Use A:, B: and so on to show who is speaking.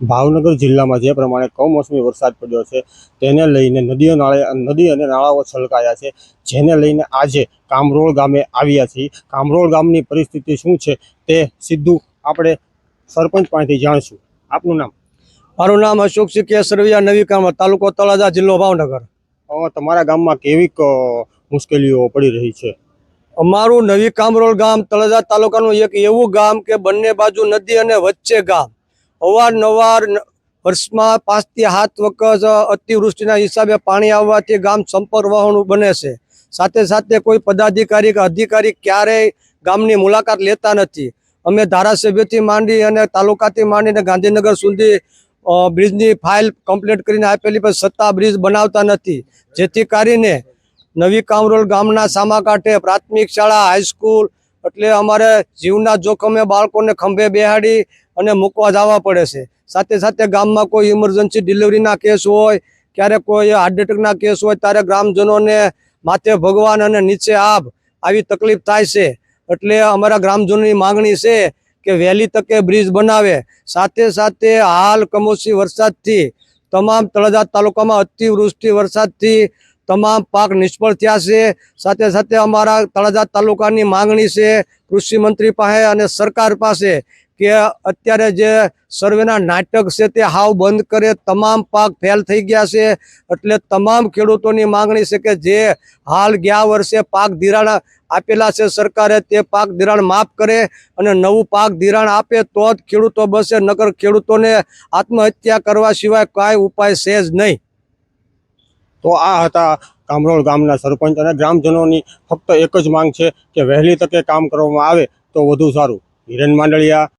A: ભાવનગર જિલ્લામાં જે પ્રમાણે કમોસમી વરસાદ પડ્યો છે તેને લઈને નદીઓ નાળે નદી અને નાળાઓ છલકાયા છે. જેને લઈને આજે કામરોળ ગામે આવ્યા છીએ. કામરોળ ગામની પરિસ્થિતિ શું છે તે સીધું આપણે સરપંચ પાસેથી જાણશું. આપનું નામ?
B: મારું નામ અશોક સિકેશ સરવિયા નવી કામ તાલુકો તળાજા જિલ્લો ભાવનગર.
A: તમારા ગામમાં કેવી મુશ્કેલીઓ પડી રહી છે?
B: અમારું નવી કામરોળ ગામ તળાજા તાલુકાનું એક એવું ગામ કે બંને બાજુ નદી અને વચ્ચે ગામ. અવારનવાર વર્ષમાં પાંચથી સાત વખત અતિવૃષ્ટિના હિસાબે પાણી આવવાથી ગામ સંપર્ક વાહન બને છે. સાથે સાથે કોઈ પદાધિકારી કે અધિકારી ક્યારેય ગામની મુલાકાત લેતા નથી. અમે ધારાસભ્યથી માંડી અને તાલુકાથી માંડીને ગાંધીનગર સુધી બ્રિજની ફાઇલ કમ્પ્લીટ કરીને આપેલી પણ સત્તા બ્રિજ બનાવતા નથી. જેથી કરીને નવી કામરોલ ગામના સામાકાંઠે પ્રાથમિક શાળા, હાઈસ્કૂલ એટલે અમારે જીવના જોખમે બાળકોને ખંભે બેહાડી અને મૂકવા જવા પડે છે. સાથે સાથે ગામમાં કોઈ ઇમરજન્સી ડિલિવરીના કેસ હોય ક્યારેક કોઈ હાર્ટ એટેકના કેસ હોય, ત્યારે ગ્રામજનોને માથે ભગવાન અને નીચે આભ આવી તકલીફ થાય છે. એટલે અમારા ગ્રામજનોની માંગણી છે કે વહેલી તકે બ્રિજ બનાવે. સાથે સાથે હાલ કમોસી વરસાદથી તમામ તળાજા તાલુકામાં અતિવૃષ્ટિ વરસાદથી તમામ પાક નિષ્ફળ થયા છે. સાથે સાથે અમારા તળાજા તાલુકાની માંગણી છે કૃષિ મંત્રી પાસે અને સરકાર પાસે કે અત્યારે જે સર્વેના નાટક છે તે હાવ બંધ કરે, તમામ પાક ફેલ થઈ ગયા છે. એટલે તમામ ખેડૂતોની માંગણી છે કે જે હાલ ગયા વર્ષે પાક ધિરાણ આપેલા છે સરકારે તે પાક ધિરાણ માફ કરે અને નવું પાક ધિરાણ આપે તો જ ખેડૂતો બસે નગર ખેડૂતોને આત્મહત્યા કરવા સિવાય કાંઈ ઉપાય છે જ નહીં.
A: તો આ હતા કામરોળ ગામના સરપંચ અને ગ્રામજનોની ફક્ત એક જ માંગ છે કે વહેલી તકે કામ કરવામાં આવે તો વધુ સારું. હિરેન માંડળિયા